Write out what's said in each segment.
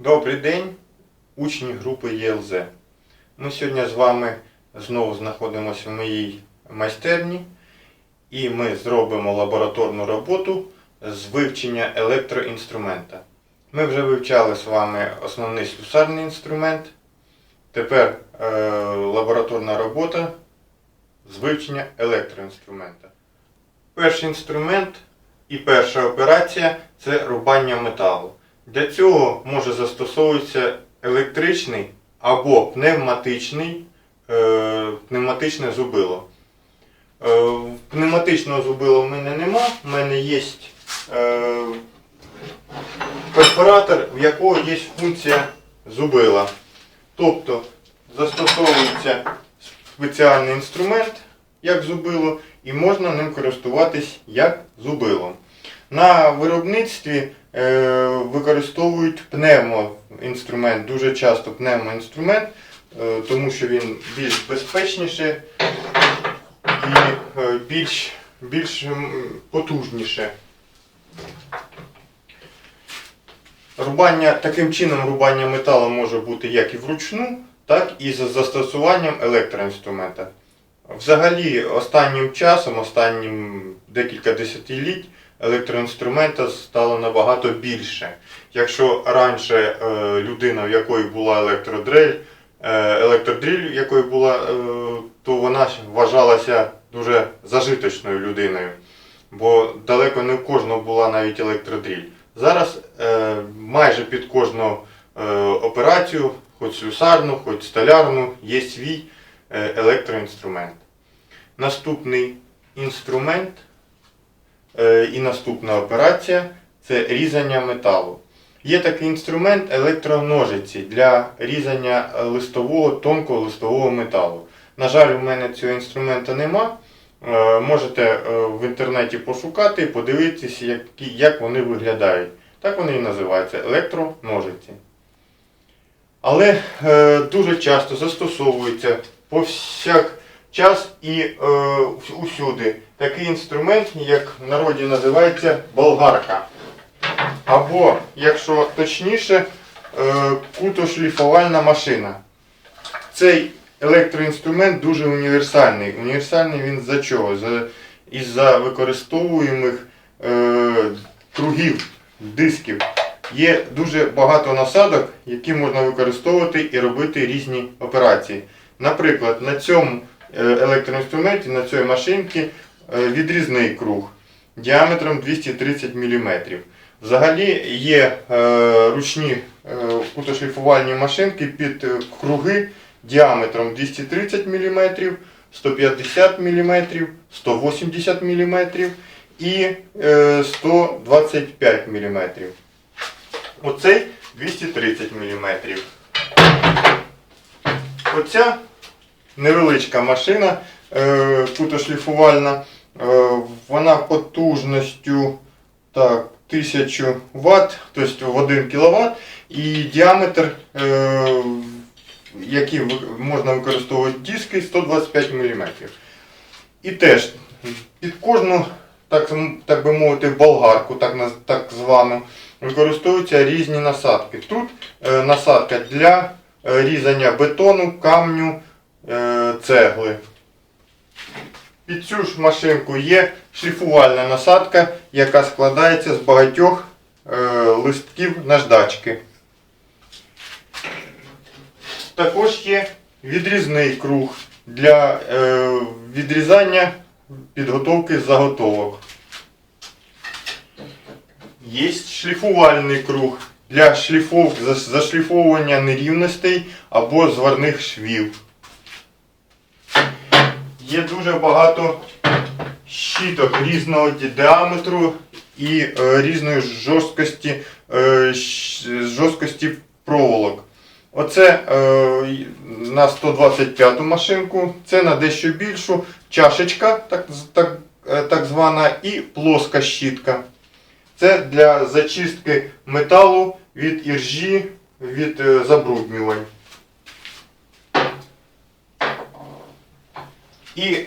Добрий день, учні групи ЄЛЗ. Ми сьогодні з вами знову знаходимося в моїй майстерні і ми зробимо лабораторну роботу з вивчення електроінструмента. Ми вже вивчали з вами основний слюсарний інструмент. Тепер е, лабораторна робота з вивчення електроінструмента. Перший інструмент і перша операція це рубання металу. Для цього може застосовуватися електричний або пневматичний, е, пневматичне зубило. Е, пневматичного зубила в мене нема, в мене є е, перфоратор, в якого є функція зубила. Тобто застосовується спеціальний інструмент, як зубило, і можна ним користуватись як зубилом. На виробництві використовують пневмоінструмент, дуже часто пневмоінструмент, е, тому що він більш безпечніше і е, більш, більш потужніше. Рубання, таким чином рубання металу може бути як і вручну, так і за застосуванням електроінструмента. Взагалі, останнім часом, останнім декілька десятиліть, електроінструмента стало набагато більше. Якщо раніше е, людина, в якої була електродрель, е, електродріль, в якої була, е, то вона вважалася дуже зажиточною людиною. Бо далеко не у кожного була навіть електродріль. Зараз е, майже під кожну е, операцію, хоч слюсарну, хоч столярну, є свій е, електроінструмент. Наступний інструмент е, і наступна операція це різання металу. Є такий інструмент електроножиці для різання е, листового, тонкого листового металу. На жаль, у мене цього інструмента нема. Е, Можете е, в інтернеті пошукати і подивитися, як вони виглядають. Так вони і називаються електроножиці. Але е, дуже часто застосовується повсякчас і е, усюди такий інструмент, як в народі називається болгарка. Або, якщо точніше, е, кутошліфувальна машина. Цей електроінструмент дуже універсальний. Універсальний він за чого? За, із-за використовуємих е, кругів, дисків. Є дуже багато насадок, які можна використовувати і робити різні операції. Наприклад, на цьому електроінструменті, на цій машинці е, відрізний круг діаметром 230 мм. Взагалі є е, ручні е, кутошліфувальні машинки під е, круги діаметром 230 мм, 150 мм, 180 мм і е, 125 мм. Оцей 230 мм. Оця невеличка машина е, кутошліфувальна, е, вона потужністю так, 1000 Вт, тобто в 1 кВт, і діаметр, е, який можна використовувати диски 125 мм. І теж під кожну, так, так би мовити, болгарку, так, так звану, використовуються різні насадки. Тут е, насадка для е, різання бетону, камню, е, цегли. Під цю ж машинку є шліфувальна насадка, яка складається з багатьох е, листків наждачки. Також є відрізний круг для е, відрізання підготовки заготовок. Є шліфувальний круг для шліфов, за- зашліфовування нерівностей або зварних швів. Є дуже багато щіток різного діаметру і е, різної жорсткості, е, жорсткості проволок. Оце е, на 125 машинку, це на дещо більшу чашечка, так, так, е, так звана, і плоска щітка. Це для зачистки металу від іржі, від е, забруднювань. І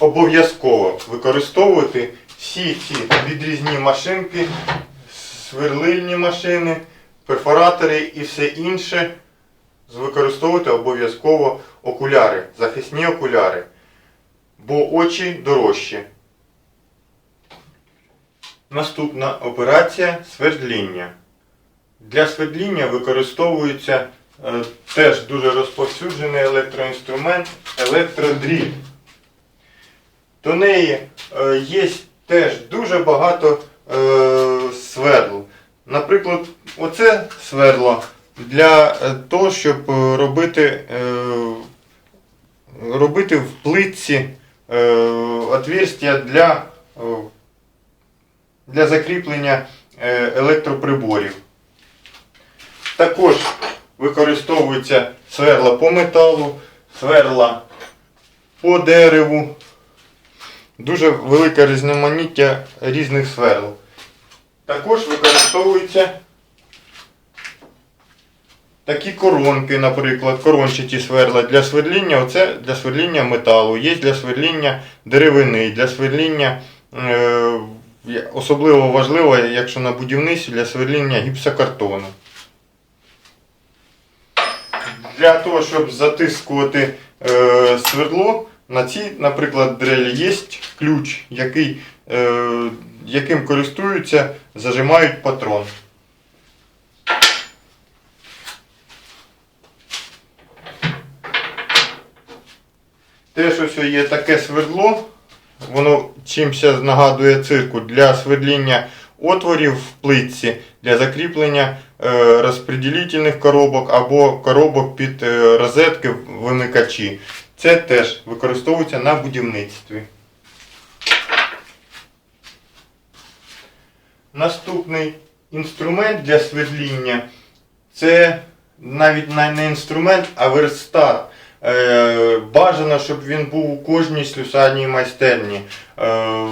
обов'язково використовувати всі ці відрізні машинки, сверлильні машини, перфоратори і все інше, використовувати обов'язково окуляри, захисні окуляри, бо очі дорожчі. Наступна операція свердління. Для свердління використовується е, теж дуже розповсюджений електроінструмент електродріль. До неї е, є теж дуже багато е, свердл. Наприклад, оце свердло для е, того, щоб робити, робити в плитці отверстя для, для закріплення електроприборів. Також використовуються сверла по металу, сверла по дереву. Дуже велике різноманіття різних сверл. Також використовуються такі коронки, наприклад, корончаті сверла для сверління. Оце для сверління металу, є для сверління деревини, для сверління, е, особливо важливо, якщо на будівництві, для сверління гіпсокартону. Для того, щоб затискувати е, свердло, на цій, наприклад, дрелі є ключ, який, е, яким користуються, зажимають патрон. Теж ось є таке свердло, воно чимся нагадує цирку для свердління отворів в плитці для закріплення е, розподілительних коробок або коробок під е, розетки вимикачі. Це теж використовується на будівництві. Наступний інструмент для свердління це навіть не інструмент, а верстат. Е, бажано, щоб він був у кожній слюсарній майстерні. Е,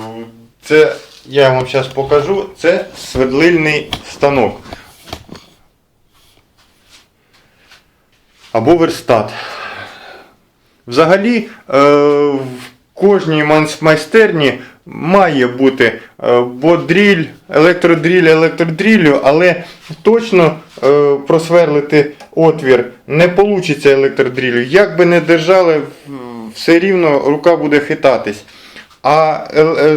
це я вам зараз покажу. Це свердлильний станок. Або верстат. Взагалі, е, в кожній майстерні має бути е, бо дріль, електродріль електродріллю, але точно е, просверлити отвір не вийде електродріллю. Як би не держали, все рівно рука буде хитатись. А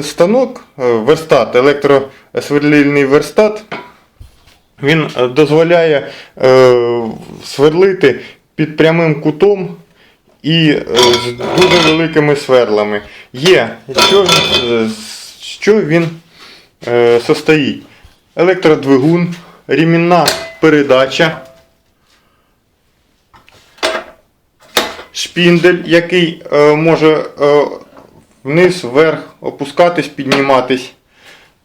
станок, верстат, електросверлильний верстат, він дозволяє сверлити під прямим кутом і е, з дуже великими сверлами. Є, що, е, що він е, состоїть? Електродвигун, рімінна передача, шпіндель, який е, може е, вниз, вверх опускатись, підніматись.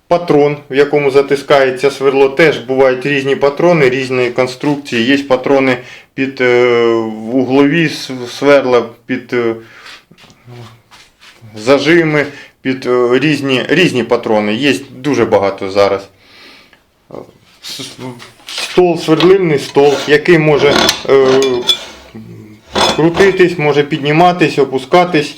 Патрон, в якому затискається сверло, теж бувають різні патрони, різної конструкції. Є патрони під е, углові сверла, під е, зажими, під е, різні, різні патрони. Є дуже багато зараз. Стол, свердлильний стол, який може крутитись, може підніматись, опускатись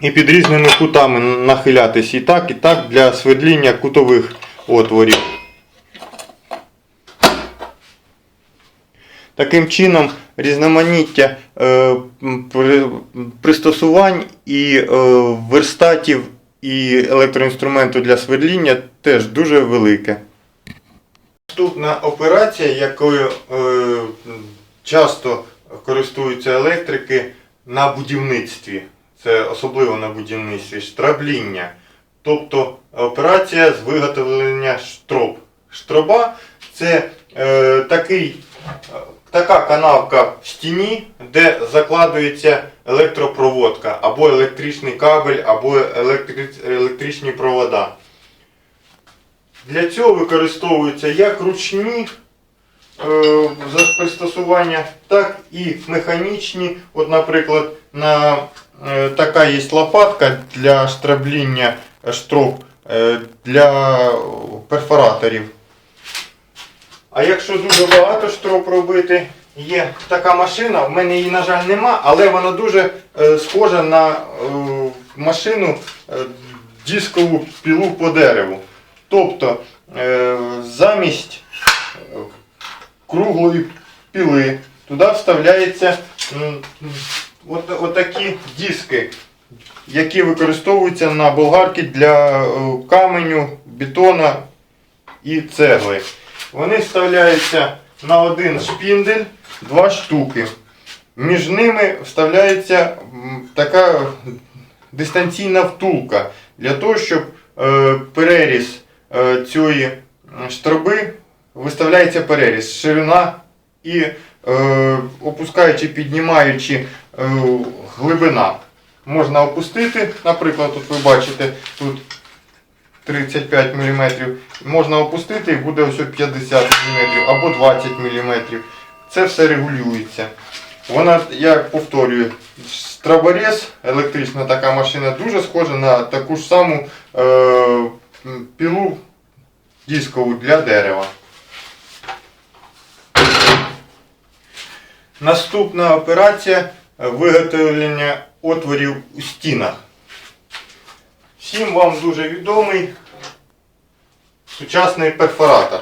і під різними кутами нахилятись і так, і так для свердління кутових отворів. Таким чином, різноманіття е, при- пристосувань і е, верстатів і електроінструменту для свердління теж дуже велике. Наступна операція, якою е, часто користуються електрики на будівництві. Це особливо на будівництві штрабління. Тобто операція з виготовлення штроб. Штроба це е, такий, така канавка в стіні, де закладується електропроводка, або електричний кабель, або електри- електричні провода. Для цього використовуються як ручні е, пристосування, так і механічні. От, наприклад, на, е, така є лопатка для штрабління штроб е, для перфораторів. А якщо дуже багато штроб робити, є така машина, в мене її, на жаль, нема, але вона дуже е, схожа на машину дискову пілу по дереву. Тобто замість круглої піли. Туди м, от, отакі диски, які використовуються на болгарки для е, каменю, бетона і цегли. Вони вставляються на один шпіндель, два штуки. Між ними вставляється така дистанційна втулка для того, щоб е, переріз е, цієї штроби виставляється переріз, ширина і опускаючи, піднімаючи е, глибина. Можна опустити, наприклад, тут ви бачите, тут 35 мм. Можна опустити і буде ось 50 мм або 20 мм. Це все регулюється. Вона, я повторюю, страборез, електрична така машина, дуже схожа на таку ж саму е, пілу дискову для дерева. Наступна операція виготовлення отворів у стінах. Всім вам дуже відомий сучасний перфоратор.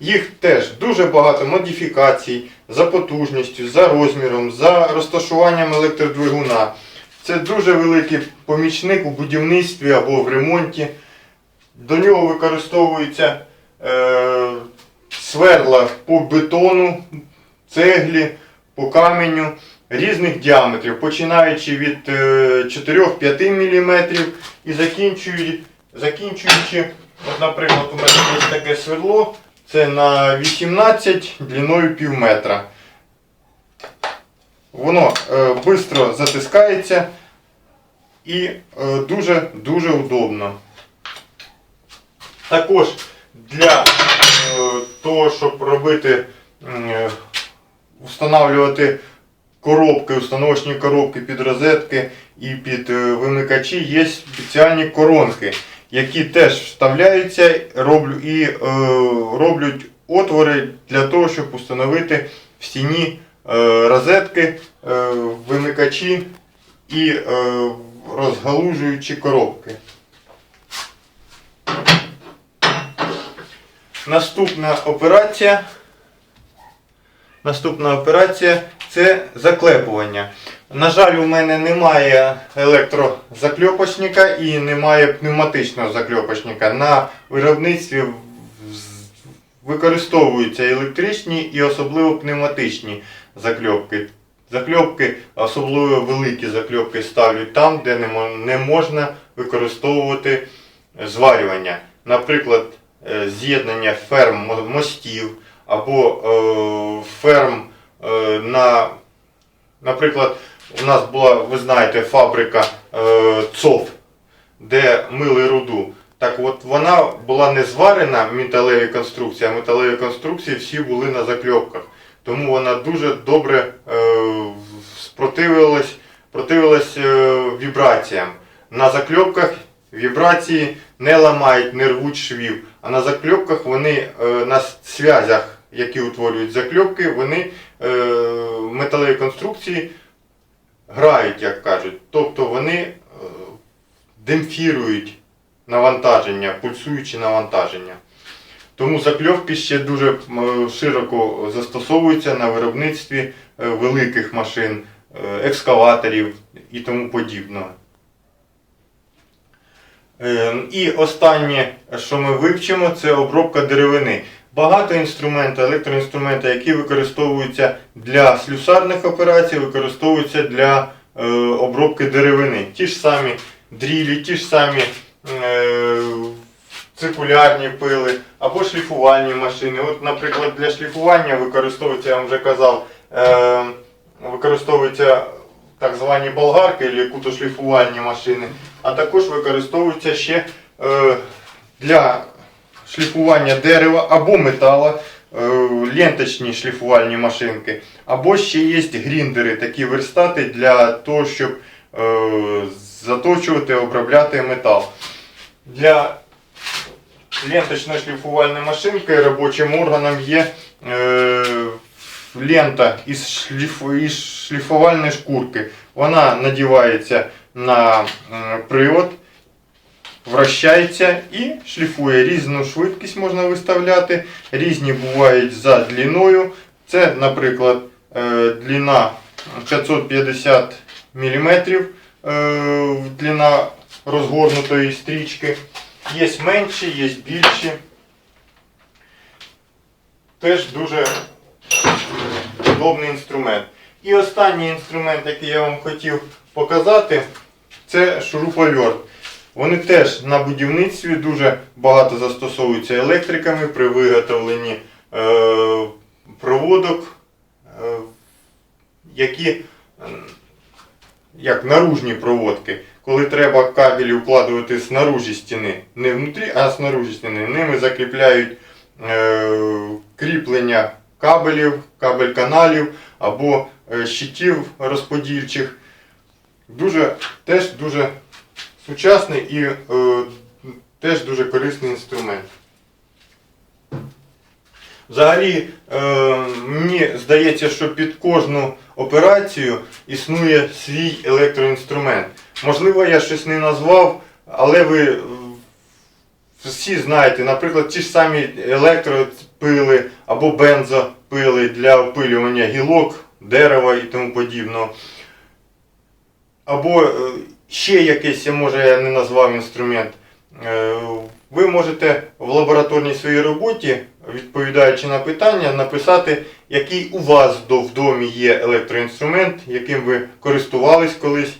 Їх теж дуже багато модифікацій за потужністю, за розміром, за розташуванням електродвигуна. Це дуже великий помічник у будівництві або в ремонті. До нього використовуються е, сверла по бетону, цеглі, по каменю різних діаметрів, починаючи від е, 4-5 мм і закінчуючи, от, наприклад, у мене є таке сверло, це на 18 длиною пів метра. Воно швидко затискається і е, дуже дуже удобно. Також для е, того, щоб робити, е, встановлювати коробки, установочні коробки під розетки і під е, вимикачі, є спеціальні коронки, які теж вставляються і е, роблять отвори для того, щоб установити в стіні е, розетки, вимикачі і розгалужуючі коробки. Наступна операція. Наступна операція це заклепування. На жаль, у мене немає електрозакльопочника і немає пневматичного закльопочника. На виробництві використовуються електричні і особливо пневматичні закльопки. Закльопки, особливо великі закльопки ставлять там, де не можна використовувати зварювання. Наприклад, е, з'єднання ферм мостів або е, ферм е, на, наприклад, у нас була, ви знаєте, фабрика е, ЦОВ, де мили руду. Так от вона була не зварена металеві конструкції, а металеві конструкції всі були на закльопках. Тому вона дуже добре спротивилась, противилась вібраціям. На закльопках вібрації не ламають, не рвуть швів. А на закльопках вони на зв'язях, які утворюють закльопки, вони е, металеві конструкції грають, як кажуть. Тобто вони е, демпфірують навантаження, пульсуючі навантаження. Тому закльовки ще дуже широко застосовуються на виробництві е, великих машин, е, екскаваторів і тому подібного. Е, І останнє, що ми вивчимо, це обробка деревини. Багато інструментів, електроінструментів, які використовуються для слюсарних операцій, використовуються для е, обробки деревини. Ті ж самі дрілі, ті ж самі е, циркулярні пили або шліфувальні машини. От, наприклад, для шліфування використовується, я вам вже казав, е, використовуються так звані болгарки або кутошліфувальні машини, а також використовуються ще е, для шліфування дерева або метала, е, ленточні шліфувальні машинки, або ще є гріндери, такі верстати для того, щоб е, заточувати, обробляти метал. Для ленточної шліфувальної машинки робочим органом є е, лента із, шліф, із шліфувальної шкурки. Вона надівається на привод. Вращається і шліфує. Різну швидкість можна виставляти, різні бувають за длиною. Це, наприклад, е, длина 550 мм, длина розгорнутої стрічки. Є менші, є більші. Теж дуже удобний інструмент. І останній інструмент, який я вам хотів показати, це шуруповерт. Вони теж на будівництві дуже багато застосовуються електриками при виготовленні е, проводок, е, які е, як наружні проводки. Коли треба кабелі укладувати снаружі стіни, не внутрі, а снаружі стіни, ними закріпляють кріплення кабелів, кабель каналів або щитів розподільчих. Дуже, теж дуже сучасний і е, теж дуже корисний інструмент. Взагалі, е, мені здається, що під кожну операцію існує свій електроінструмент. Можливо, я щось не назвав, але ви е, всі знаєте, наприклад, ті ж самі електропили або бензопили для опилювання гілок, дерева і тому подібного. Або е, ще якийсь, може я не назвав інструмент. Е, Ви можете в лабораторній своїй роботі, відповідаючи на питання, написати, який у вас в домі є електроінструмент, яким ви користувались колись,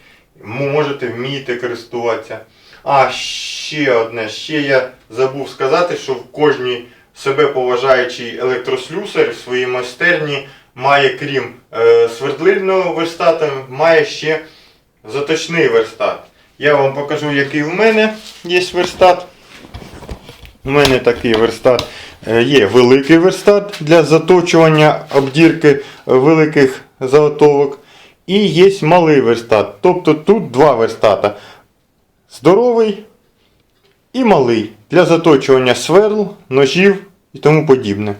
можете вмієте користуватися. А ще одне, ще я забув сказати, що в кожній себе поважаючий електрослюсар в своїй майстерні має, крім е, свердлильного верстата, має ще заточний верстат. Я вам покажу, який в мене є верстат. У мене такий верстат. Е, Є великий верстат для заточування обдірки е, великих заготовок. І є малий верстат. Тобто тут два верстата. Здоровий і малий для заточування сверл, ножів і тому подібне.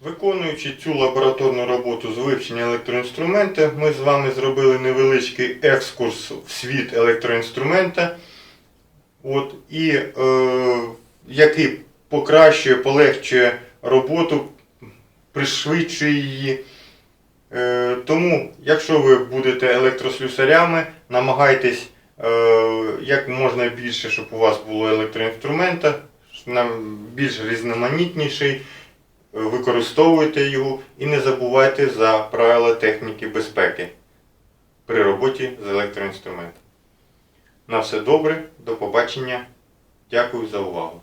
Виконуючи цю лабораторну роботу з вивчення електроінструмента, ми з вами зробили невеличкий екскурс в світ електроінструмента, от, і, е, який покращує, полегшує роботу, пришвидшує її. Е, тому, якщо ви будете електрослюсарями, намагайтесь е, як можна більше, щоб у вас було електроінструмента, більш різноманітніший використовуйте його і не забувайте за правила техніки безпеки при роботі з електроінструментом. На все добре, до побачення. Дякую за увагу.